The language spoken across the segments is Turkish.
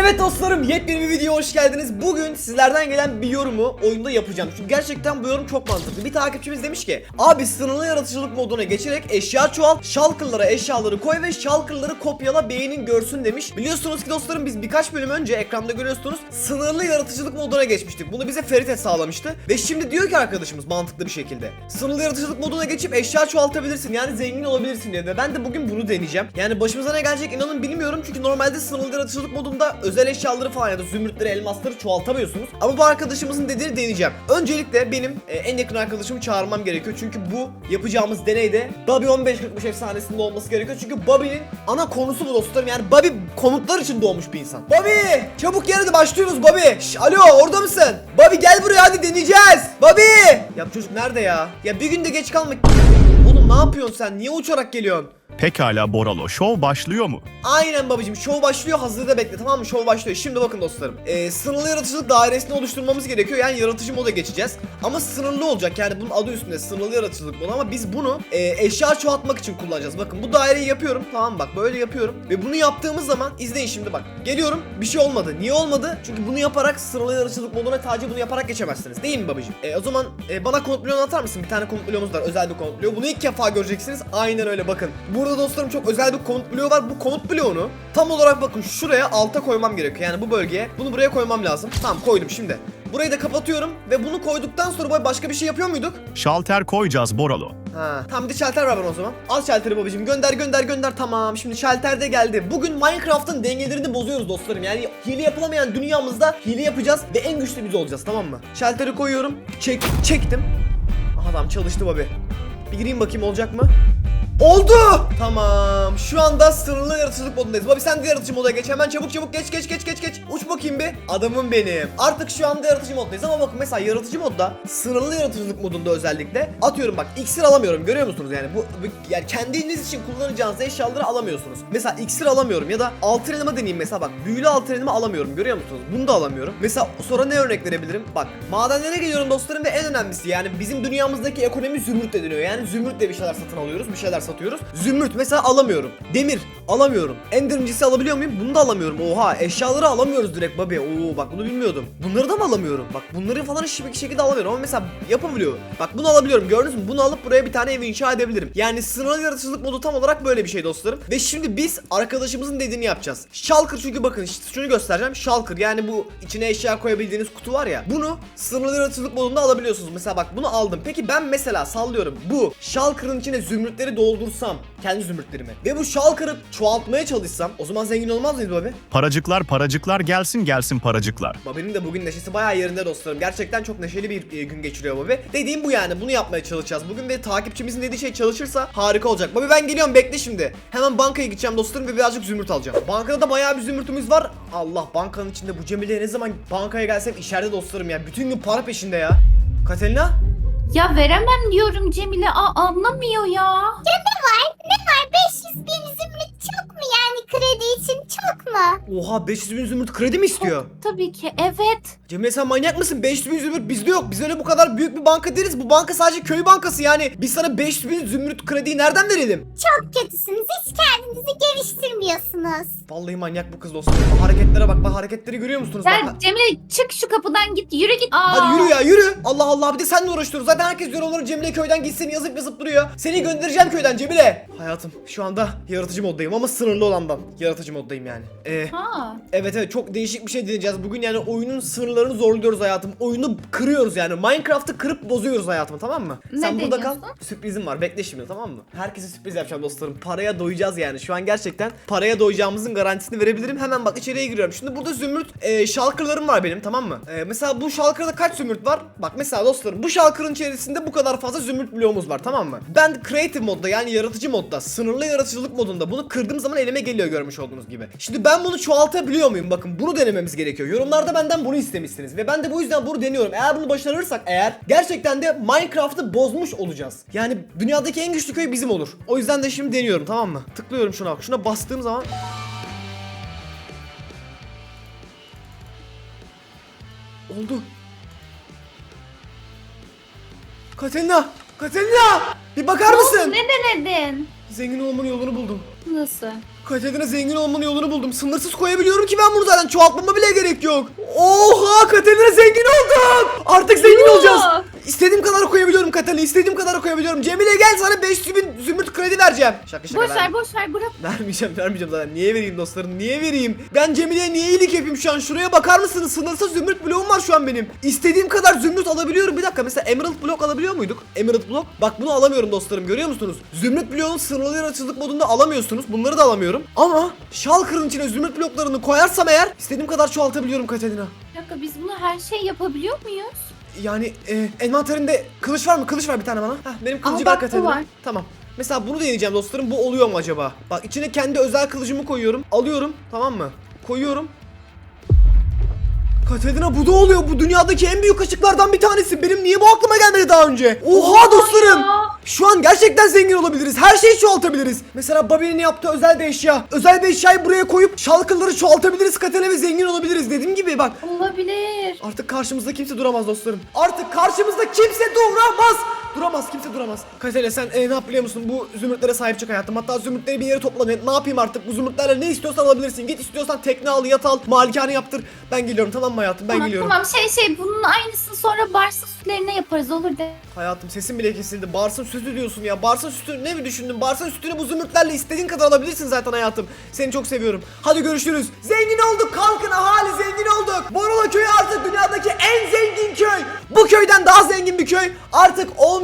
Evet dostlarım yepyeni bir videoya hoş geldiniz. Bugün sizlerden gelen bir yorumu oyunda yapacağım. Çünkü gerçekten bu yorum çok mantıklı. Bir takipçimiz demiş ki abi sınırlı yaratıcılık moduna geçerek eşya çoğalt, shulker'lara eşyaları koy ve shulker'ları kopyala beynin görsün demiş. Biliyorsunuz ki dostlarım biz birkaç bölüm önce ekranda görüyorsunuz sınırlı yaratıcılık moduna geçmiştik. Bunu bize Ferit sağlamıştı. Ve şimdi diyor ki arkadaşımız mantıklı bir şekilde. Sınırlı yaratıcılık moduna geçip eşya çoğaltabilirsin yani zengin olabilirsin diyor. Ve ben de bugün bunu deneyeceğim. Yani başımıza ne gelecek inanın bilmiyorum. Çünkü normalde sınırlı yaratıcılık modunda özel eşyaları falan ya da zümrütleri, elmasları çoğaltamıyorsunuz. Ama bu arkadaşımızın dediğini deneyeceğim. Öncelikle benim e, en yakın arkadaşımı çağırmam gerekiyor. Çünkü bu yapacağımız deneyde Bobby 1545 efsanesinde olması gerekiyor. Çünkü Bobby'nin ana konusu bu dostlarım. Yani Bobby komutlar için doğmuş bir insan. Bobby! Çabuk gel hadi başlıyoruz Bobby. Şş, alo orada mısın? Bobby gel buraya hadi deneyeceğiz. Bobby! Ya çocuk nerede ya? Ya bir gün de geç kalma. Oğlum ne yapıyorsun sen? Niye uçarak geliyorsun? Pekala Boralo, şov başlıyor mu? Aynen babacım show başlıyor hazırda bekle tamam mı? Show başlıyor. Şimdi bakın dostlarım ee, sınırlı yaratıcılık dairesini oluşturmamız gerekiyor. Yani yaratıcı moda geçeceğiz. Ama sınırlı olacak yani bunun adı üstünde sınırlı yaratıcılık modu. Ama biz bunu e, eşya çoğaltmak için kullanacağız. Bakın bu daireyi yapıyorum tamam bak böyle yapıyorum. Ve bunu yaptığımız zaman izleyin şimdi bak. Geliyorum bir şey olmadı. Niye olmadı? Çünkü bunu yaparak sınırlı yaratıcılık moduna sadece bunu yaparak geçemezsiniz. Değil mi babacım e, o zaman e, bana komut atar mısın? Bir tane komut var özel bir komut bunu ilk defa göreceksiniz. Aynen öyle bakın. Burada dostlarım çok özel bir komut bloğu var bu komut bloğunu tam olarak bakın şuraya alta koymam gerekiyor yani bu bölgeye bunu buraya koymam lazım tamam koydum şimdi burayı da kapatıyorum ve bunu koyduktan sonra başka bir şey yapıyor muyduk Şalter koyacağız Boralo. Ha, tamam bir de şalter ver bana o zaman. Al şalteri babacığım. Gönder gönder gönder. Tamam. Şimdi şalter de geldi. Bugün Minecraft'ın dengelerini bozuyoruz dostlarım. Yani hile yapılamayan dünyamızda hile yapacağız ve en güçlü biz olacağız tamam mı? Şalteri koyuyorum. Çek çektim. Aha tamam çalıştı babi. Bir gireyim bakayım olacak mı? Oldu! Tamam. Şu anda sınırlı yaratıcılık modundayız. Babi sen de yaratıcı moda geç. Hemen çabuk çabuk geç geç geç geç geç. Uç bakayım bir. Adamım benim. Artık şu anda yaratıcı moddayız ama bakın mesela yaratıcı modda sınırlı yaratıcılık modunda özellikle atıyorum bak iksir alamıyorum. Görüyor musunuz yani bu, bu yani kendiniz için kullanacağınız eşyaları alamıyorsunuz. Mesela iksir alamıyorum ya da altın elma deneyeyim mesela bak. Büyülü altın elma alamıyorum. Görüyor musunuz? Bunu da alamıyorum. Mesela sonra ne örnek verebilirim? Bak madenlere geliyorum dostlarım ve en önemlisi yani bizim dünyamızdaki ekonomi zümrütle dönüyor. Yani zümrütle bir şeyler satın alıyoruz, bir şeyler satıyoruz. Zümrüt mesela alamıyorum. Demir alamıyorum. Ender incisi alabiliyor muyum? Bunu da alamıyorum. Oha eşyaları alamıyoruz direkt babi. Oo bak bunu bilmiyordum. Bunları da mı alamıyorum? Bak bunları falan hiçbir şekilde alamıyorum ama mesela yapabiliyor. Bak bunu alabiliyorum gördünüz mü? Bunu alıp buraya bir tane ev inşa edebilirim. Yani sınırlı yaratıcılık modu tam olarak böyle bir şey dostlarım. Ve şimdi biz arkadaşımızın dediğini yapacağız. Shulker çünkü bakın şunu göstereceğim. Shulker yani bu içine eşya koyabildiğiniz kutu var ya. Bunu sınırlı yaratıcılık modunda alabiliyorsunuz. Mesela bak bunu aldım. Peki ben mesela sallıyorum. Bu Shulker'ın içine zümrütleri doldursam kendi zümrütlerimi ve bu Shulker'ı çoğaltmaya çalışsam o zaman zengin olmaz mıyız babi? Paracıklar paracıklar gelsin gelsin paracıklar. Babi'nin de bugün neşesi bayağı yerinde dostlarım. Gerçekten çok neşeli bir e, gün geçiriyor Babi. Dediğim bu yani. Bunu yapmaya çalışacağız. Bugün ve takipçimizin dediği şey çalışırsa harika olacak. Babi ben geliyorum bekle şimdi. Hemen bankaya gideceğim dostlarım ve birazcık zümrüt alacağım. Bankada da bayağı bir zümrütümüz var. Allah bankanın içinde bu Cemile'ye ne zaman bankaya gelsem içeride dostlarım ya. Bütün gün para peşinde ya. Katerina? Ya veremem diyorum Cemile. Aa, anlamıyor ya. Ya ne var? Ne var? 500 bin zümrüt çok mu yani kredi için çok mu? Oha 500 bin zümrüt kredi mi istiyor? Tabii ki evet. Cemile sen manyak mısın? 500 bin zümrüt bizde yok. Biz öyle bu kadar büyük bir banka değiliz. Bu banka sadece köy bankası yani. Biz sana 500 bin zümrüt krediyi nereden verelim? Çok kötüsünüz. Hiç kendinizi geliştirmiyorsunuz. Vallahi manyak bu kız dostum. Hareketlere bak. Bak hareketleri görüyor musunuz? Sen Bak. Cemile çık şu kapıdan git. Yürü git. Aa. Hadi yürü ya yürü. Allah Allah bir de seninle uğraşıyoruz. Zaten herkes yorumları Cemile köyden gitsin yazıp yazıp duruyor. Seni göndereceğim köyden Cemile. Hayatım şu anda yaratıcı moddayım ama sınırlı olandan. Yaratıcı moddayım yani. Ee, Ha. evet evet çok değişik bir şey deneyeceğiz. Bugün yani oyunun sınırlarını zorluyoruz hayatım. Oyunu kırıyoruz yani. Minecraft'ı kırıp bozuyoruz hayatım tamam mı? Ne Sen burada kal. deniyorsun? Sürprizim var. Bekle şimdi tamam mı? Herkese sürpriz yapacağım dostlarım. Paraya doyacağız yani. Şu an gerçekten paraya doyacağımızın garantisini verebilirim. Hemen bak içeriye giriyorum. Şimdi burada zümrüt e, şalkırlarım var benim tamam mı? E, mesela bu şalkırda kaç zümrüt var? Bak mesela dostlarım bu şalkırın içerisinde bu kadar fazla zümrüt bloğumuz var tamam mı? Ben creative modda yani yaratıcı modda sınırlı yaratıcılık modunda bunu kırdığım zaman elime geliyor görmüş olduğunuz gibi. Şimdi ben bunu çoğaltabiliyor muyum? Bakın bunu denememiz gerekiyor. Yorumlarda benden bunu istemişsiniz ve ben de bu yüzden bunu deniyorum. Eğer bunu başarırsak eğer gerçekten de Minecraft'ı bozmuş olacağız. Yani dünyadaki en güçlü köy bizim olur. O yüzden de şimdi deniyorum tamam mı? Tıklıyorum şuna bak. Şuna bastığım zaman Oldu. Katerina! Katerina! Bir bakar mısın? Ne denedin? Zengin olmanın yolunu buldum. Nasıl? Katerina zengin olmanın yolunu buldum. Sınırsız koyabiliyorum ki ben bunu zaten çoğaltmama bile gerek yok. Oha Katerina zengin oldum. Artık zengin olacağız. İstediğim kadar koyabiliyorum Katerina. istediğim kadar koyabiliyorum. Cemile gel sana 500 bin zümrüt kredi vereceğim. Şaka şaka Boş ver boş ver bırak. Vermeyeceğim vermeyeceğim zaten. Niye vereyim dostlarım? Niye vereyim? Ben Cemile'ye niye iyilik yapayım şu an? Şuraya bakar mısınız? Sınırsız zümrüt bloğum var şu an benim. İstediğim kadar zümrüt alabiliyorum. Bir dakika mesela Emerald blok alabiliyor muyduk? Emerald blok. Bak bunu alamıyorum dostlarım. Görüyor musunuz? Zümrüt bloğun sınırlı yaratıcılık modunda alamıyorsunuz. Bunları da alamıyorum. Ama Shulker'ın içine zümrüt bloklarını koyarsam eğer istediğim kadar çoğaltabiliyorum Katerina. Bir dakika biz bunu her şey yapabiliyor muyuz? Yani e, envanterinde kılıç var mı? Kılıç ver bir tane bana. Heh, benim kılıcı bak Katerina. var. Tamam. Mesela bunu deneyeceğim dostlarım. Bu oluyor mu acaba? Bak içine kendi özel kılıcımı koyuyorum. Alıyorum. Tamam mı? Koyuyorum. Katerina bu da oluyor. Bu dünyadaki en büyük ışıklardan bir tanesi. Benim niye bu aklıma gelmedi daha önce? Oha dostlarım. Ya. Şu an gerçekten zengin olabiliriz. Her şeyi çoğaltabiliriz. Mesela Bobby'nin yaptığı özel bir eşya. Özel bir eşyayı buraya koyup şalkırları çoğaltabiliriz Katerina ve zengin olabiliriz. Dediğim gibi bak Olabilir. Artık karşımızda kimse duramaz dostlarım. Artık karşımızda kimse duramaz. Duramaz kimse duramaz. Katerina sen e, ne yap biliyor musun? Bu zümrütlere sahip çık hayatım. Hatta zümrütleri bir yere topla. Ne, ne yapayım artık? Bu zümrütlerle ne istiyorsan alabilirsin. Git istiyorsan tekne al, yat al, malikane yaptır. Ben geliyorum tamam mı hayatım? Ben Tamam, geliyorum. tamam şey şey bunun aynısını sonra Bars'ın sütlerine yaparız olur de. Hayatım sesim bile kesildi. Barsın sütü diyorsun ya. Barsın sütü ne mi düşündün? Barsın sütünü bu zümrütlerle istediğin kadar alabilirsin zaten hayatım. Seni çok seviyorum. Hadi görüşürüz. Zengin olduk. Kalkın ahali zengin olduk. Borolo köyü artık dünyadaki en zengin köy. Bu köyden daha zengin bir köy artık olmayacak.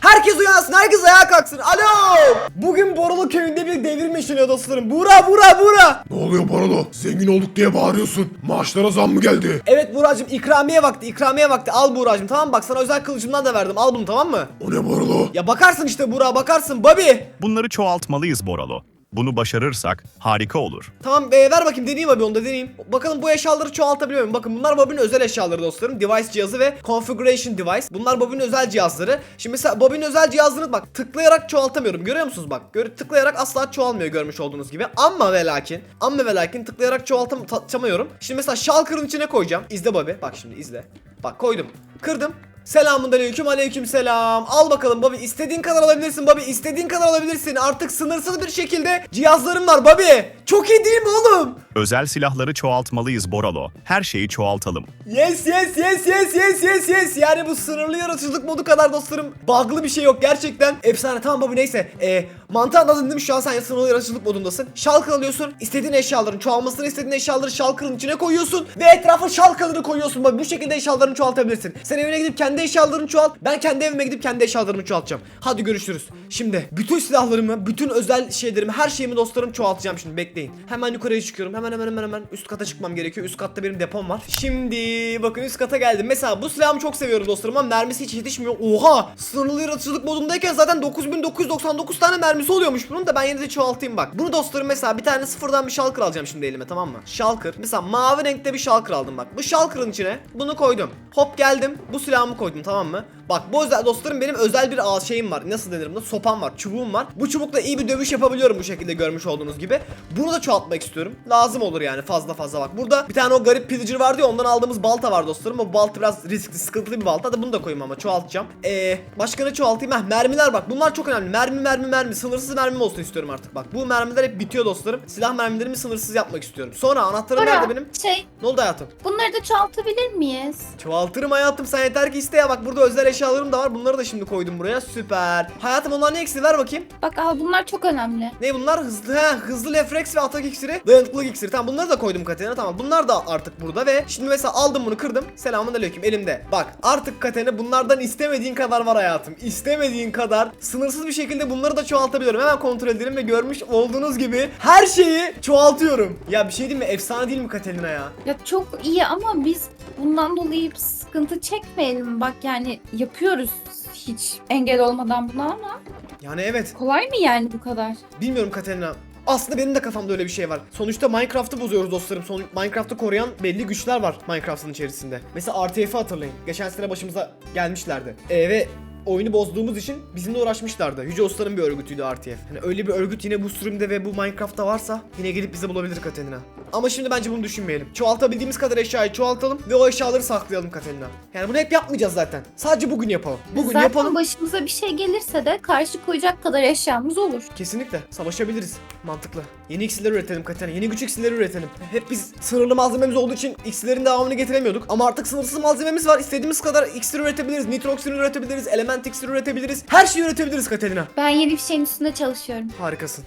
Herkes uyansın. Herkes ayağa kalksın. Alo. Bugün Borolo köyünde bir devrim yaşanıyor dostlarım. Bura bura bura. Ne oluyor Barolo? Zengin olduk diye bağırıyorsun. Maaşlara zam mı geldi? Evet Buracım ikramiye vakti ikramiye vakti al Buracım tamam mı? bak sana özel kılıcımdan da verdim al bunu tamam mı? O ne Barolo? Ya bakarsın işte Burak bakarsın Bobby. Bunları çoğaltmalıyız Boralo. Bunu başarırsak harika olur. Tamam e, ver bakayım deneyeyim abi onu da deneyeyim. Bakalım bu eşyaları çoğaltabiliyor muyum? Bakın bunlar Bobby'nin özel eşyaları dostlarım. Device cihazı ve configuration device. Bunlar Bobby'nin özel cihazları. Şimdi mesela Bobby'nin özel cihazını bak tıklayarak çoğaltamıyorum. Görüyor musunuz bak? Gör tıklayarak asla çoğalmıyor görmüş olduğunuz gibi. Ama ve lakin, ama ve lakin tıklayarak çoğaltamıyorum. Şimdi mesela Shulker'ın içine koyacağım. İzle Bobby. Bak şimdi izle. Bak koydum. Kırdım. Selamun aleyküm aleyküm selam. Al bakalım Bobby istediğin kadar alabilirsin Bobby istediğin kadar alabilirsin. Artık sınırsız bir şekilde cihazlarım var Bobby. Çok iyi değil mi oğlum? Özel silahları çoğaltmalıyız Boralo. Her şeyi çoğaltalım. Yes yes yes yes yes yes yes yani bu sınırlı yaratıcılık modu kadar dostlarım bug'lı bir şey yok gerçekten efsane tamam Bobby neyse ee, mantığı anladın değil mi? Şu an sen sınırlı yaratıcılık modundasın. Şalkır alıyorsun istediğin eşyaların çoğalmasını istediğin eşyaları şalkırın içine koyuyorsun ve etrafa şalkırları koyuyorsun. Bobby bu şekilde eşyalarını çoğaltabilirsin. Sen evine gidip kendi eşyalarını çoğalt ben kendi evime gidip kendi eşyalarımı çoğaltacağım. Hadi görüşürüz. Şimdi bütün silahlarımı bütün özel şeylerimi her şeyimi dostlarım çoğaltacağım şimdi. Bekleyin. Hemen yukarıya çıkıyorum. Hemen hemen hemen hemen üst kata çıkmam gerekiyor. Üst katta benim depom var. Şimdi bakın üst kata geldim. Mesela bu silahımı çok seviyorum dostlarım ama mermisi hiç yetişmiyor. Oha! Sınırlı yaratıcılık modundayken zaten 9999 tane mermisi oluyormuş bunun da ben yine de çoğaltayım bak. Bunu dostlarım mesela bir tane sıfırdan bir şalkır alacağım şimdi elime tamam mı? Şalkır mesela mavi renkte bir şalkır aldım bak. Bu şalkırın içine bunu koydum. Hop geldim. Bu silahımı koydum tamam mı bak bu özel dostlarım benim özel bir şeyim var. Nasıl denir buna? Sopam var çubuğum var. Bu çubukla iyi bir dövüş yapabiliyorum bu şekilde görmüş olduğunuz gibi. Bunu da çoğaltmak istiyorum. Lazım olur yani fazla fazla bak. Burada bir tane o garip pillager vardı ya ondan aldığımız balta var dostlarım. O balta biraz riskli sıkıntılı bir balta. Da bunu da koyayım ama çoğaltacağım. Eee başka ne çoğaltayım? Heh mermiler bak. Bunlar çok önemli. Mermi mermi mermi. Sınırsız mermim olsun istiyorum artık. Bak bu mermiler hep bitiyor dostlarım. Silah mermilerimi sınırsız yapmak istiyorum. Sonra anahtarım Bora, nerede benim? Şey ne oldu hayatım? bunları da çoğaltabilir miyiz? Çoğaltırım hayatım sen yeter ki iste ya. Bak burada özel eşyalarım da var. Bunları da şimdi koydum buraya. Süper. Hayatım onlar ne eksi ver bakayım. Bak al bunlar çok önemli. Ne bunlar hızlı he hızlı refleks ve atak iksiri dayanıklılık iksiri. Tamam bunları da koydum Katerina tamam bunlar da artık burada ve şimdi mesela aldım bunu kırdım. Selamun aleyküm elimde. Bak artık Katerina bunlardan istemediğin kadar var hayatım. İstemediğin kadar sınırsız bir şekilde bunları da çoğaltabiliyorum. Hemen kontrol edelim ve görmüş olduğunuz gibi her şeyi çoğaltıyorum. Ya bir şey değil mi? Efsane değil mi Katerina ya? Ya çok iyi ama biz bundan dolayı sıkıntı çekmeyelim. Bak yani yapıyoruz hiç engel olmadan buna ama yani evet kolay mı yani bu kadar? Bilmiyorum Katerina. Aslında benim de kafamda öyle bir şey var. Sonuçta Minecraft'ı bozuyoruz dostlarım. Son Minecraft'ı koruyan belli güçler var Minecraft'ın içerisinde. Mesela RTF'i hatırlayın. Geçen sene başımıza gelmişlerdi. Ee, ve oyunu bozduğumuz için bizimle uğraşmışlardı. Yüce Usta'nın bir örgütüydü RTF. Hani öyle bir örgüt yine bu sürümde ve bu Minecraft'ta varsa yine gelip bizi bulabilir Katerina. Ama şimdi bence bunu düşünmeyelim. Çoğaltabildiğimiz kadar eşyayı çoğaltalım ve o eşyaları saklayalım Katerina. Yani bunu hep yapmayacağız zaten. Sadece bugün yapalım. Bugün Zaten yapalım. başımıza bir şey gelirse de karşı koyacak kadar eşyamız olur. Kesinlikle. Savaşabiliriz. Mantıklı. Yeni iksirler üretelim Katerina. Yeni güç iksirleri üretelim. Hep biz sınırlı malzememiz olduğu için iksirlerin devamını getiremiyorduk. Ama artık sınırsız malzememiz var. İstediğimiz kadar iksir üretebiliriz. Nitroksir üretebiliriz. Element iksir üretebiliriz. Her şeyi üretebiliriz Katerina. Ben yeni bir şeyin üstünde çalışıyorum. Harikasın.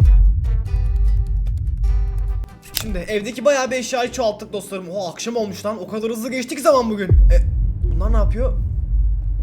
Şimdi evdeki bayağı bir eşyayı çoğalttık dostlarım. O akşam olmuş lan. O kadar hızlı geçtik zaman bugün. E, bunlar ne yapıyor?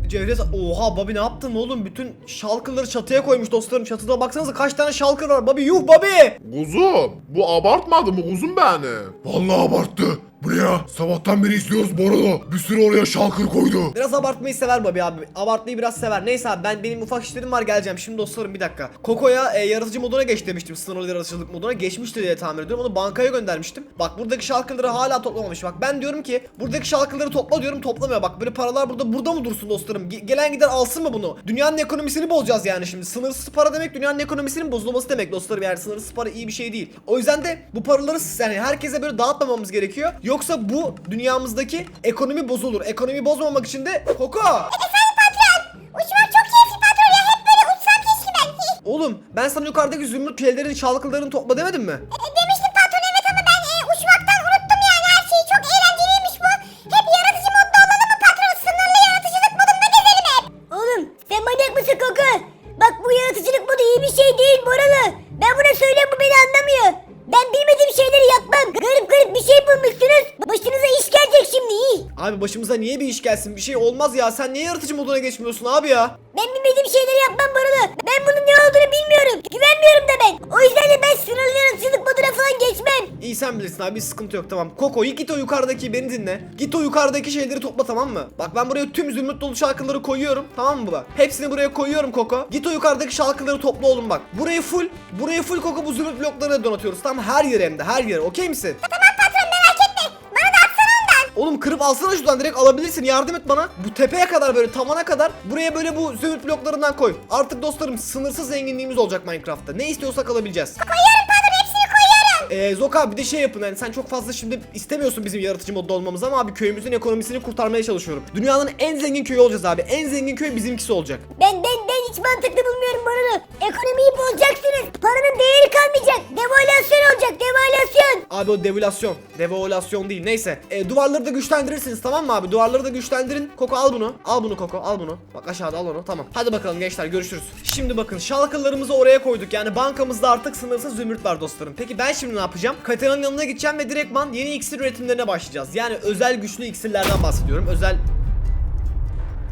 Cevret oha Babi ne yaptın oğlum? Bütün şalkırları çatıya koymuş dostlarım. Çatıda baksanıza kaç tane şalkır var. Babi yuh Babi. Kuzum bu abartmadı mı kuzum beni? Vallahi abarttı. Bu ne ya? Sabahtan beri izliyoruz arada. Bir sürü oraya şalkır koydu. Biraz abartmayı sever Babi abi. Abartmayı biraz sever. Neyse abi ben benim ufak işlerim var geleceğim. Şimdi dostlarım bir dakika. Koko'ya e, yaratıcı moduna geç demiştim. Sınırlı yaratıcılık moduna. Geçmişti diye tahmin ediyorum. Onu bankaya göndermiştim. Bak buradaki şalkırları hala toplamamış. Bak ben diyorum ki buradaki şalkırları topla diyorum toplamıyor. Bak böyle paralar burada burada mı dursun dostlarım? Ge- gelen gider alsın mı bunu? Dünyanın ekonomisini bozacağız yani şimdi. Sınırsız para demek dünyanın ekonomisinin bozulması demek dostlarım. Yani sınırsız para iyi bir şey değil. O yüzden de bu paraları yani herkese böyle dağıtmamamız gerekiyor. Yoksa bu dünyamızdaki ekonomi bozulur. Ekonomi bozmamak için de Koko Uçmak çok keyifli patron ya. Hep böyle uçsam keşke ben. Oğlum ben sana yukarıdaki zümrüt pilelerin şalkılarını topla demedim mi? E, başımıza niye bir iş gelsin? Bir şey olmaz ya. Sen niye yaratıcı moduna geçmiyorsun abi ya? Ben bilmediğim şeyleri yapmam Boralı. Ben bunun ne olduğunu bilmiyorum. Güvenmiyorum da ben. O yüzden de ben sınırlı yaratıcılık moduna falan geçmem. İyi sen bilirsin abi sıkıntı yok tamam. Koko git o yukarıdaki beni dinle. Git o yukarıdaki şeyleri topla tamam mı? Bak ben buraya tüm zümrüt dolu şalkıları koyuyorum tamam mı baba? Hepsini buraya koyuyorum Koko. Git o yukarıdaki şalkıları topla oğlum bak. Burayı full, burayı full Koko bu zümrüt bloklarına donatıyoruz. Tamam her yere hem de her yere okey misin? Patron Oğlum kırıp alsana şuradan direkt alabilirsin yardım et bana. Bu tepeye kadar böyle tavana kadar buraya böyle bu zümrüt bloklarından koy. Artık dostlarım sınırsız zenginliğimiz olacak Minecraft'ta. Ne istiyorsak alabileceğiz. Koyuyorum patron hepsini koyuyorum. Ee, Zoka bir de şey yapın yani sen çok fazla şimdi istemiyorsun bizim yaratıcı modda olmamızı ama abi köyümüzün ekonomisini kurtarmaya çalışıyorum. Dünyanın en zengin köyü olacağız abi. En zengin köy bizimkisi olacak. Ben ben ben hiç mantıklı bulmuyorum Boralı. Ekonomiyi bozacaksınız. Paranın değeri kalmayacak. Devalüasyon olacak devalüasyon. Abi o devalüasyon. Devalüasyon değil. Neyse. Ee, duvarları da güçlendirirsiniz tamam mı abi? Duvarları da güçlendirin. Koko al bunu. Al bunu Koko. Al bunu. Bak aşağıda al onu. Tamam. Hadi bakalım gençler görüşürüz. Şimdi bakın şalkılarımızı oraya koyduk. Yani bankamızda artık sınırsız zümrüt var dostlarım. Peki ben şimdi ne yapacağım? Katera'nın yanına gideceğim ve direktman yeni iksir üretimlerine başlayacağız. Yani özel güçlü iksirlerden bahsediyorum. Özel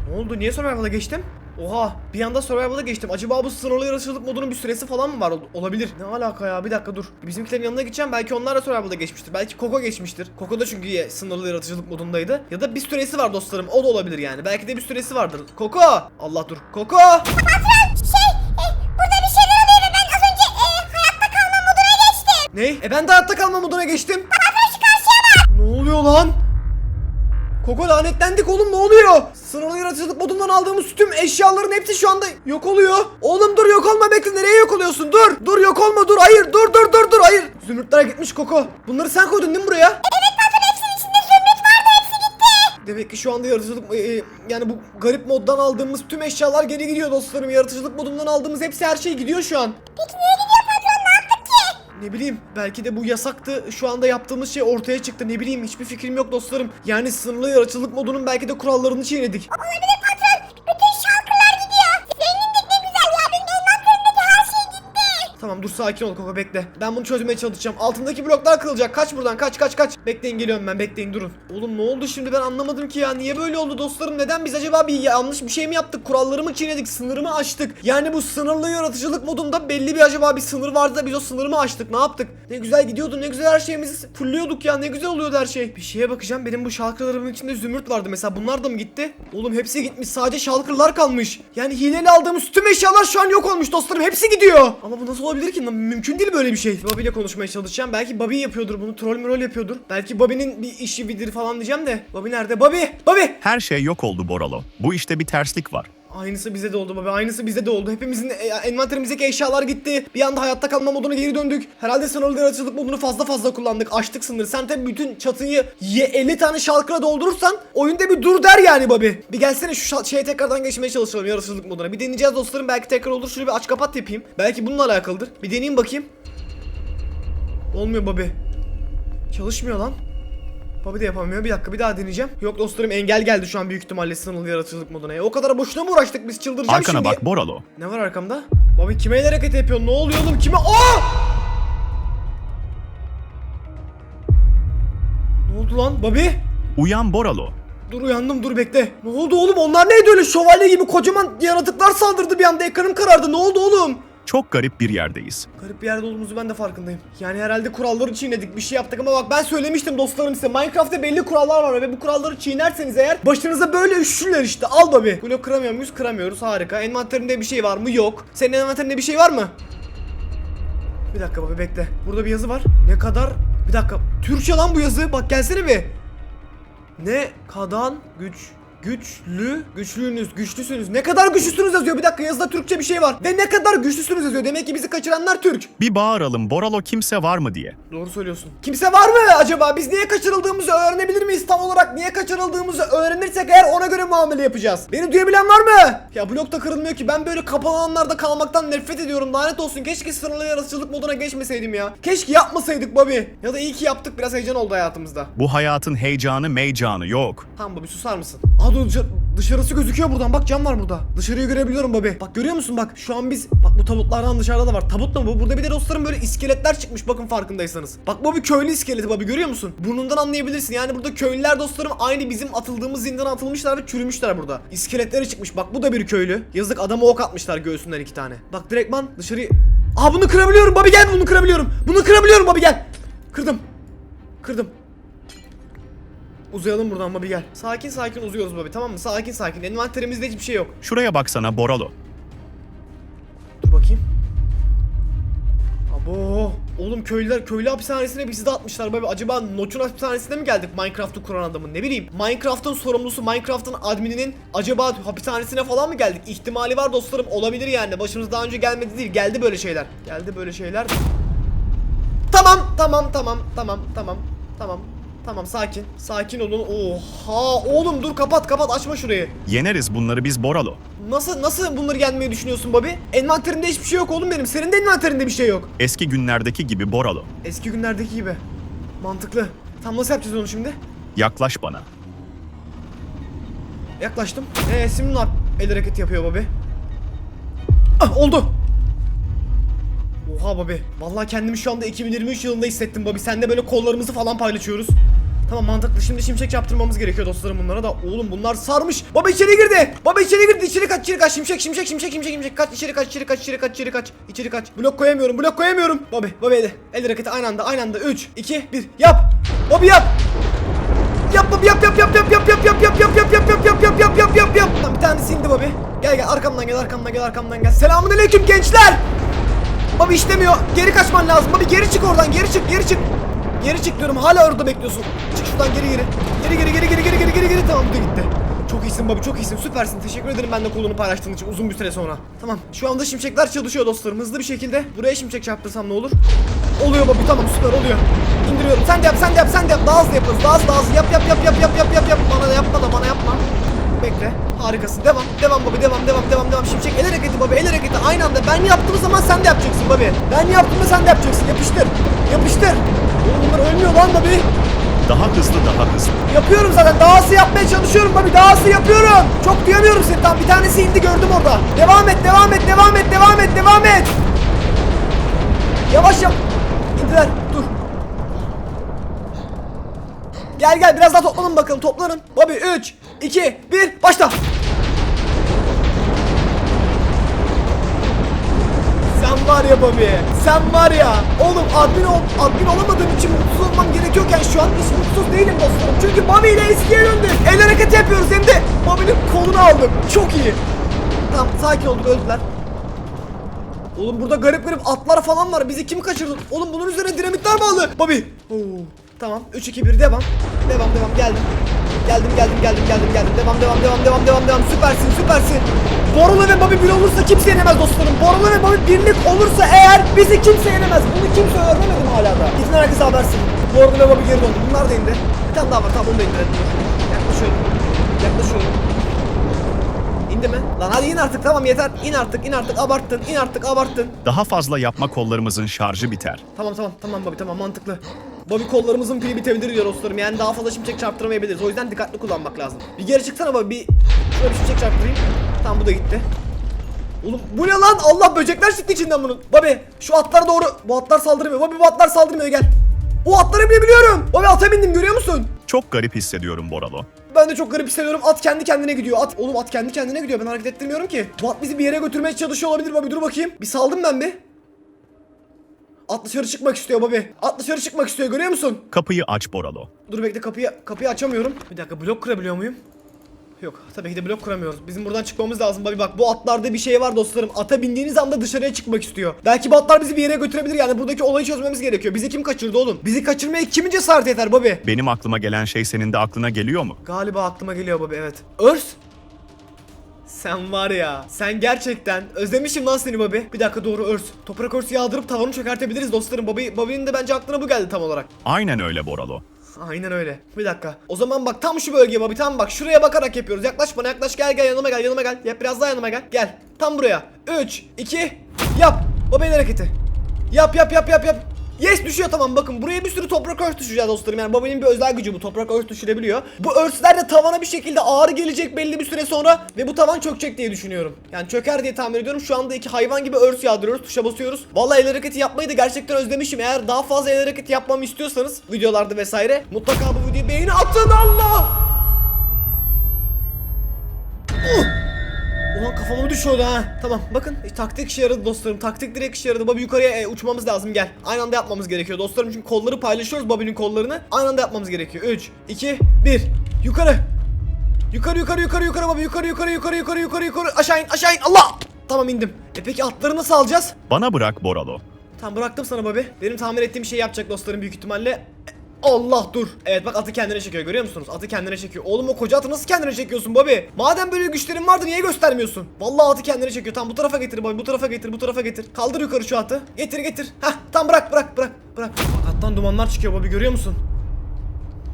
Ne oldu? Niye Survival'a geçtim? Oha bir anda Survival'a geçtim. Acaba bu sınırlı yaratıcılık modunun bir süresi falan mı var? Ol- olabilir. Ne alaka ya? Bir dakika dur. Bizimkilerin yanına gideceğim. Belki onlar da Survival'a geçmiştir. Belki Koko geçmiştir. Koko da çünkü sınırlı yaratıcılık modundaydı. Ya da bir süresi var dostlarım. O da olabilir yani. Belki de bir süresi vardır. Koko! Allah dur. Koko! Patron şey e, burada bir şeyler oluyor ve ben az önce e, hayatta kalma moduna geçtim. Ne? E ben de hayatta kalma moduna geçtim. Patron şu karşıya bak. Ne oluyor lan? Koko lanetlendik oğlum ne oluyor? Sınırlı yaratıcılık modundan aldığımız tüm eşyaların hepsi şu anda yok oluyor. Oğlum dur yok olma bekle nereye yok oluyorsun? Dur dur yok olma dur hayır dur dur dur dur hayır. Zümrütler gitmiş Koko. Bunları sen koydun değil mi buraya? Evet patron hepsinin içinde zümrüt vardı hepsi gitti. Demek ki şu anda yaratıcılık e, e, yani bu garip moddan aldığımız tüm eşyalar geri gidiyor dostlarım. Yaratıcılık modundan aldığımız hepsi her şey gidiyor şu an. Peki nereye Ne bileyim belki de bu yasaktı şu anda yaptığımız şey ortaya çıktı ne bileyim hiçbir fikrim yok dostlarım. Yani sınırlı yaratıcılık modunun belki de kurallarını çiğnedik. Olabilir Tamam dur sakin ol Koko bekle. Ben bunu çözmeye çalışacağım. Altındaki bloklar kırılacak. Kaç buradan kaç kaç kaç. Bekleyin geliyorum ben bekleyin durun. Oğlum ne oldu şimdi ben anlamadım ki ya. Niye böyle oldu dostlarım? Neden biz acaba bir yanlış bir şey mi yaptık? Kuralları mı çiğnedik? Sınırı mı aştık? Yani bu sınırlı yaratıcılık modunda belli bir acaba bir sınır vardı da biz o sınırı mı aştık? Ne yaptık? Ne güzel gidiyordu. Ne güzel her şeyimizi fulliyorduk ya. Ne güzel oluyordu her şey. Bir şeye bakacağım. Benim bu şalkırlarımın içinde zümrüt vardı. Mesela bunlar da mı gitti? Oğlum hepsi gitmiş. Sadece şalkırlar kalmış. Yani hileyle aldığımız tüm eşyalar şu an yok olmuş dostlarım. Hepsi gidiyor. Ama bu nasıl olabilir ki? Mümkün değil böyle bir şey. Bobby ile konuşmaya çalışacağım. Belki Bobby yapıyordur bunu. Troll mürol yapıyordur. Belki Bobby'nin bir işi vidir falan diyeceğim de. Bobby nerede? Bobby! Bobby! Her şey yok oldu Boralo. Bu işte bir terslik var. Aynısı bize de oldu baba. Aynısı bize de oldu. Hepimizin e, envanterimizdeki eşyalar gitti. Bir anda hayatta kalma moduna geri döndük. Herhalde sınırlı yaratıcılık modunu fazla fazla kullandık. Açtık sınırı. Sen tabii bütün çatıyı ye 50 tane şalkıra doldurursan oyunda bir dur der yani babi. Bir gelsene şu şeye tekrardan geçmeye çalışalım yaratıcılık moduna. Bir deneyeceğiz dostlarım. Belki tekrar olur. Şöyle bir aç kapat yapayım. Belki bununla alakalıdır. Bir deneyeyim bakayım. Olmuyor babi. Çalışmıyor lan. Baba da yapamıyor. Bir dakika bir daha deneyeceğim. Yok dostlarım engel geldi şu an büyük ihtimalle sınırlı yaratıcılık moduna. Ya o kadar boşuna mı uğraştık biz çıldıracağım Arkana şimdi. bak Boralo. Ne var arkamda? Baba kime el hareket yapıyorsun? Ne oluyor oğlum? Kime? Aa! Ne oldu lan? Babi? Uyan Boralo. Dur uyandım dur bekle. Ne oldu oğlum? Onlar neydi öyle şövalye gibi kocaman yaratıklar saldırdı bir anda ekranım karardı. Ne oldu oğlum? Çok garip bir yerdeyiz. Garip bir yerde olduğumuzu ben de farkındayım. Yani herhalde kuralları çiğnedik bir şey yaptık ama bak ben söylemiştim dostlarım size. Minecraft'ta belli kurallar var ve bu kuralları çiğnerseniz eğer başınıza böyle üşürler işte. Al babi. Blok kıramıyor muyuz? Kıramıyoruz. Harika. Envanterinde bir şey var mı? Yok. Senin envanterinde bir şey var mı? Bir dakika babi bekle. Burada bir yazı var. Ne kadar? Bir dakika. Türkçe lan bu yazı. Bak gelsene bir. Ne kadar güç güçlü güçlüğünüz güçlüsünüz ne kadar güçlüsünüz yazıyor bir dakika yazıda Türkçe bir şey var ve ne kadar güçlüsünüz yazıyor demek ki bizi kaçıranlar Türk Bir bağıralım Boralo kimse var mı diye. Doğru söylüyorsun. Kimse var mı acaba? Biz niye kaçırıldığımızı öğrenebilir miyiz tam olarak? Niye kaçırıldığımızı öğrenirsek eğer ona göre muamele yapacağız. Beni duyabilen var mı? Ya blok da kırılmıyor ki. Ben böyle kapalı alanlarda kalmaktan nefret ediyorum. Lanet olsun. Keşke sınırlı yaratıcılık moduna geçmeseydim ya. Keşke yapmasaydık Bobby. Ya da iyi ki yaptık. Biraz heyecan oldu hayatımızda. Bu hayatın heyecanı meycanı yok. Tamam Bobby susar mısın? Aa dışarı- dışarısı gözüküyor buradan. Bak cam var burada. Dışarıyı görebiliyorum Bobby. Bak görüyor musun bak. Şu an biz bak bu tabutlardan dışarıda da var. Tabut mu bu? Burada bir de dostlarım böyle iskeletler çıkmış bakın farkındaysanız. Bak bu bir köylü iskeleti Bobby görüyor musun? Burnundan anlayabilirsin. Yani burada köylüler dostlarım aynı bizim atıldığımız zindana atılmışlar ve çürümüşler burada. İskeletleri çıkmış. Bak bu da bir köylü. Yazık adama ok atmışlar göğsünden iki tane. Bak direktman dışarı... Aa bunu kırabiliyorum Bobby gel bunu kırabiliyorum. Bunu kırabiliyorum Bobby gel. Kırdım. Kırdım. Uzayalım buradan Bobby gel. Sakin sakin uzuyoruz Bobby tamam mı? Sakin sakin. Envanterimizde hiçbir şey yok. Şuraya baksana Boralo. Dur bakayım. Abo. Oğlum köylüler köylü hapishanesine bizi de atmışlar Bobby. Acaba Notch'un hapishanesine mi geldik Minecraft'ı kuran adamın? Ne bileyim. Minecraft'ın sorumlusu, Minecraft'ın admininin acaba hapishanesine falan mı geldik? İhtimali var dostlarım. Olabilir yani. Başımız daha önce gelmedi değil. Geldi böyle şeyler. Geldi böyle şeyler. Tamam, tamam, tamam, tamam, tamam, tamam. Tamam sakin. Sakin olun. Oha oğlum dur kapat kapat açma şurayı. Yeneriz bunları biz Boralo. Nasıl nasıl bunları yenmeyi düşünüyorsun Bobby? Envanterimde hiçbir şey yok oğlum benim. Senin de envanterinde bir şey yok. Eski günlerdeki gibi Boralo. Eski günlerdeki gibi. Mantıklı. Tam nasıl yapacağız onu şimdi? Yaklaş bana. Yaklaştım. Eee şimdi ne yap? El hareketi yapıyor Bobby. Ah oldu. Oha Bobby. Vallahi kendimi şu anda 2023 yılında hissettim Bobby. Sen de böyle kollarımızı falan paylaşıyoruz. Tamam mantıklı. Şimdi şimşek yaptırmamız gerekiyor dostlarım bunlara da. Oğlum bunlar sarmış. Baba içeri girdi. Baba içeri girdi. İçeri kaç, içeri kaç. Şimşek, şimşek, şimşek, şimşek, şimşek. Kaç, içeri kaç, içeri kaç, içeri kaç, içeri kaç. İçeri kaç. Blok koyamıyorum, blok koyamıyorum. Bobby, Bobby hadi. El hareketi aynı anda, aynı anda. 3, 2, 1. Yap. Bobby yap. Yap Bobby yap yap yap yap yap yap yap yap yap yap yap yap yap yap yap yap yap. Tamam bir tanesi indi Bobby. Gel gel arkamdan gel arkamdan gel arkamdan gel. Selamünaleyküm gençler. Bobby işlemiyor. Geri kaçman lazım. Bobby geri çık oradan. Geri çık, geri çık. Geri çık diyorum. Hala orada bekliyorsun. Çık şuradan geri geri. Geri geri geri geri geri geri geri geri. Tamam bu da gitti. Çok iyisin Bobby çok iyisin. Süpersin. Teşekkür ederim ben de kolunu paylaştığın için uzun bir süre sonra. Tamam. Şu anda şimşekler çalışıyor dostlarım. Hızlı bir şekilde. Buraya şimşek çarptırsam ne olur? Oluyor Bobby tamam süper oluyor. İndiriyorum. Sen de yap sen de yap sen de yap. Daha hızlı yaparız. Daha hızlı daha hızlı. Yap yap yap yap yap yap yap yap. Bana da yapma da bana yapma. Bekle. Harikasın. Devam. Devam Bobby. Devam devam devam devam. Şimşek el hareketi Bobby. El hareketi aynı anda. Ben yaptığım zaman sen de yapacaksın Bobby. Ben yaptığımda sen de yapacaksın. Yapıştır. Yapıştır. Oğlum bunlar ölmüyor lan Bobby. Daha hızlı daha hızlı. Yapıyorum zaten. Daha hızlı yapmaya çalışıyorum Bobby. Daha hızlı yapıyorum. Çok duyamıyorum seni. Tam bir tanesi indi gördüm orada. Devam et, devam et, devam et, devam et, devam et. Yavaş yap. İndiler. Dur. Gel gel biraz daha toplanın bakalım. Toplanın. Bobby 3, 2, 1 başla. Sen var ya Bobby. Sen var ya. Oğlum admin, ol, admin olamadığım için mutsuz olmam gerekiyorken şu an hiç mutsuz değilim dostlarım. Çünkü Bobby ile eskiye döndük. El hareketi yapıyoruz hem de Bobby'nin kolunu aldım. Çok iyi. Tamam sakin olduk öldüler. Oğlum burada garip garip atlar falan var. Bizi kim kaçırdı? Oğlum bunun üzerine dinamitler bağlı. Bobby. Oo, tamam. 3 2 1 devam. Devam devam geldim. Geldim geldim geldim geldim geldim. Devam devam devam devam devam devam. Süpersin süpersin. Borulu ve Bobby bir olursa kimse yenemez dostlarım. Borulu ve Bobby birlik olursa eğer bizi kimse yenemez. Bunu kimse öğrenemedim hala da. Gidin herkese habersin. Borulu ve Bobby geri döndü. Bunlar da indi. Bir tane daha var tamam onu da indirelim. Yaklaşıyorum. Yaklaşıyorum. İndi mi? Lan hadi in artık tamam yeter. İn artık in artık abarttın in artık abarttın. Daha fazla yapma kollarımızın şarjı biter. Tamam tamam tamam Bobby tamam mantıklı. Bobby kollarımızın pili bitebilir diyor dostlarım. Yani daha fazla şimşek çarptıramayabiliriz. O yüzden dikkatli kullanmak lazım. Bir geri çıksana Bobby. Bir şöyle bir şimşek çarptırayım. Tamam bu da gitti. Oğlum bu ne lan? Allah böcekler çıktı içinden bunun. Bobby şu atlara doğru. Bu atlar saldırmıyor. Bobby bu atlar saldırmıyor gel. O atları binebiliyorum. Bobby ata bindim görüyor musun? Çok garip hissediyorum Boralo. Ben de çok garip hissediyorum. At kendi kendine gidiyor. At oğlum at kendi kendine gidiyor. Ben hareket ettirmiyorum ki. Bu at bizi bir yere götürmeye çalışıyor olabilir Bobby. Dur bakayım. Bir saldım ben bir. At dışarı çıkmak istiyor Bobby. At dışarı çıkmak istiyor görüyor musun? Kapıyı aç Boralo. Dur bekle kapıyı kapıyı açamıyorum. Bir dakika blok kurabiliyor muyum? Yok tabii ki de blok kuramıyoruz. Bizim buradan çıkmamız lazım. Bobby bak bu atlarda bir şey var dostlarım. Ata bindiğiniz anda dışarıya çıkmak istiyor. Belki bu atlar bizi bir yere götürebilir yani buradaki olayı çözmemiz gerekiyor. Bizi kim kaçırdı oğlum? Bizi kaçırmaya kimin cesaret yeter Bobby? Benim aklıma gelen şey senin de aklına geliyor mu? Galiba aklıma geliyor Bobby evet. Örs? Sen var ya, sen gerçekten özlemişim lan seni Bobby. Bir dakika doğru örs. Toprak örsü yağdırıp tavanı çökertebiliriz dostlarım. Bobby, Bobby'nin de bence aklına bu geldi tam olarak. Aynen öyle Boralo. Aynen öyle. Bir dakika. O zaman bak tam şu bölgeye Bobby tam bak şuraya bakarak yapıyoruz. Yaklaş bana yaklaş gel gel yanıma gel yanıma gel. Yap biraz daha yanıma gel. Gel. Tam buraya. 3 2 yap. Bobby el hareketi. Yap yap yap yap yap. Yes düşüyor tamam bakın buraya bir sürü toprak örs düşeceğiz dostlarım yani Bobby'nin bir özel gücü bu toprak örs düşürebiliyor. Bu örsler de tavana bir şekilde ağrı gelecek belli bir süre sonra ve bu tavan çökecek diye düşünüyorum. Yani çöker diye tahmin ediyorum şu anda iki hayvan gibi örs yağdırıyoruz tuşa basıyoruz. Vallahi el hareketi yapmayı da gerçekten özlemişim eğer daha fazla el hareketi yapmamı istiyorsanız videolarda vesaire mutlaka bu videoyu beğeni atın Allah! Uh! Ulan kafama düşüyordu ha. Tamam bakın e, taktik işe yaradı dostlarım. Taktik direkt işe yaradı. Bobby yukarıya e, uçmamız lazım gel. Aynı anda yapmamız gerekiyor dostlarım. Çünkü kolları paylaşıyoruz Bobby'nin kollarını. Aynı anda yapmamız gerekiyor. 3, 2, 1. Yukarı. Yukarı yukarı yukarı yukarı Bobby. Yukarı yukarı yukarı yukarı yukarı yukarı. Aşağı in aşağı in. Allah! Tamam indim. E peki atları nasıl alacağız? Bana bırak Boralo. Tamam bıraktım sana Bobby. Benim tahmin ettiğim şeyi yapacak dostlarım büyük ihtimalle. Allah dur. Evet bak atı kendine çekiyor görüyor musunuz? Atı kendine çekiyor. Oğlum o koca atı nasıl kendine çekiyorsun Bobby? Madem böyle güçlerin vardı niye göstermiyorsun? Vallahi atı kendine çekiyor. Tamam bu tarafa getir Bobby. Bu tarafa getir. Bu tarafa getir. Kaldır yukarı şu atı. Getir getir. Hah tam bırak bırak bırak bırak. Bak attan dumanlar çıkıyor Bobby görüyor musun?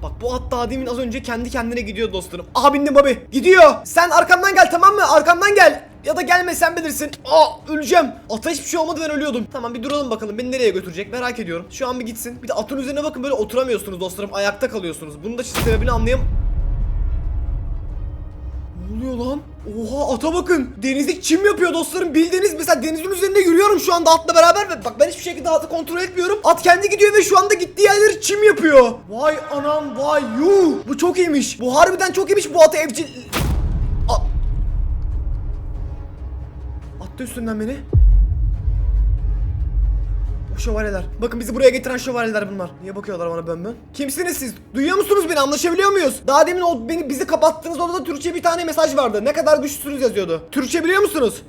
Bak bu at daha demin az önce kendi kendine gidiyor dostlarım. Aha bindim Bobby. Gidiyor. Sen arkamdan gel tamam mı? Arkamdan gel. Ya da gelme sen bilirsin. Aa öleceğim. Ata hiçbir şey olmadı ben ölüyordum. Tamam bir duralım bakalım beni nereye götürecek merak ediyorum. Şu an bir gitsin. Bir de atın üzerine bakın böyle oturamıyorsunuz dostlarım. Ayakta kalıyorsunuz. Bunun da sebebini anlayam. Oluyor lan? Oha ata bakın. Denizlik çim yapıyor dostlarım. Bildiğiniz mesela denizin üzerinde yürüyorum şu anda atla beraber ve bak ben hiçbir şekilde atı kontrol etmiyorum. At kendi gidiyor ve şu anda gittiği yerleri çim yapıyor. Vay anam vay yuh. Bu çok iyiymiş. Bu harbiden çok iyiymiş bu atı evcil... Attı üstünden beni. O şövalyeler. Bakın bizi buraya getiren şövalyeler bunlar. Niye bakıyorlar bana bön bön? Kimsiniz siz? Duyuyor musunuz beni? Anlaşabiliyor muyuz? Daha demin o beni bizi kapattığınız odada Türkçe bir tane mesaj vardı. Ne kadar güçlüsünüz yazıyordu. Türkçe biliyor musunuz?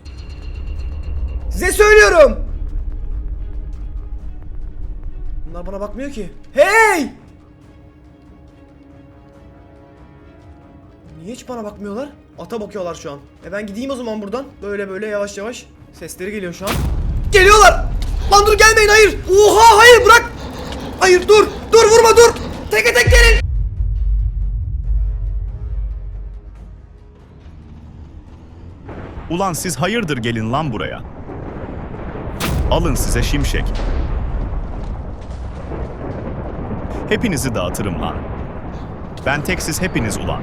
Size söylüyorum. Bunlar bana bakmıyor ki. Hey! Niye hiç bana bakmıyorlar? Ata bakıyorlar şu an. E ben gideyim o zaman buradan. Böyle böyle yavaş yavaş. Sesleri geliyor şu an. Geliyorlar! Lan dur gelmeyin hayır! Oha hayır bırak! Hayır dur! Dur vurma dur! Teke tek gelin! Ulan siz hayırdır gelin lan buraya. Alın size şimşek. Hepinizi dağıtırım lan. Ben tek siz hepiniz ulan.